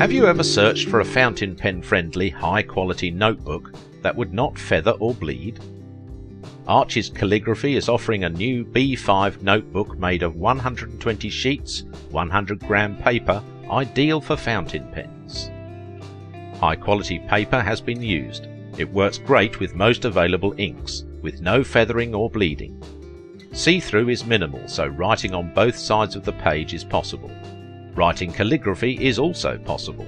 Have you ever searched for a fountain pen friendly, high quality notebook that would not feather or bleed? Arches Calligraphy is offering a new B5 notebook made of 120 sheets, 100 gram paper, ideal for fountain pens. High quality paper has been used. It works great with most available inks, with no feathering or bleeding. See-through is minimal, so writing on both sides of the page is possible. Writing calligraphy is also possible.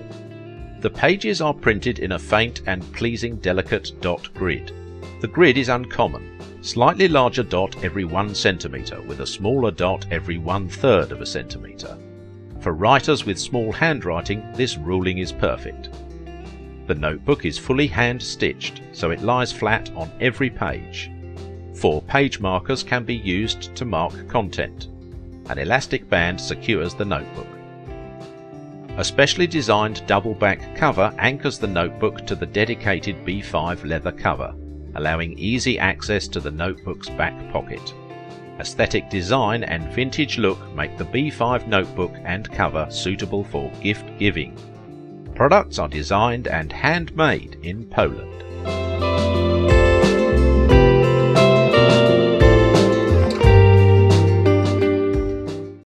The pages are printed in a faint and pleasing delicate dot grid. The grid is uncommon, slightly larger dot every 1 centimetre with a smaller dot every one third of a centimetre. For writers with small handwriting this ruling is perfect. The notebook is fully hand stitched so it lies flat on every page. Four page markers can be used to mark content. An elastic band secures the notebook. A specially designed double back cover anchors the notebook to the dedicated B5 leather cover, allowing easy access to the notebook's back pocket. Aesthetic design and vintage look make the B5 notebook and cover suitable for gift giving. Products are designed and handmade in Poland.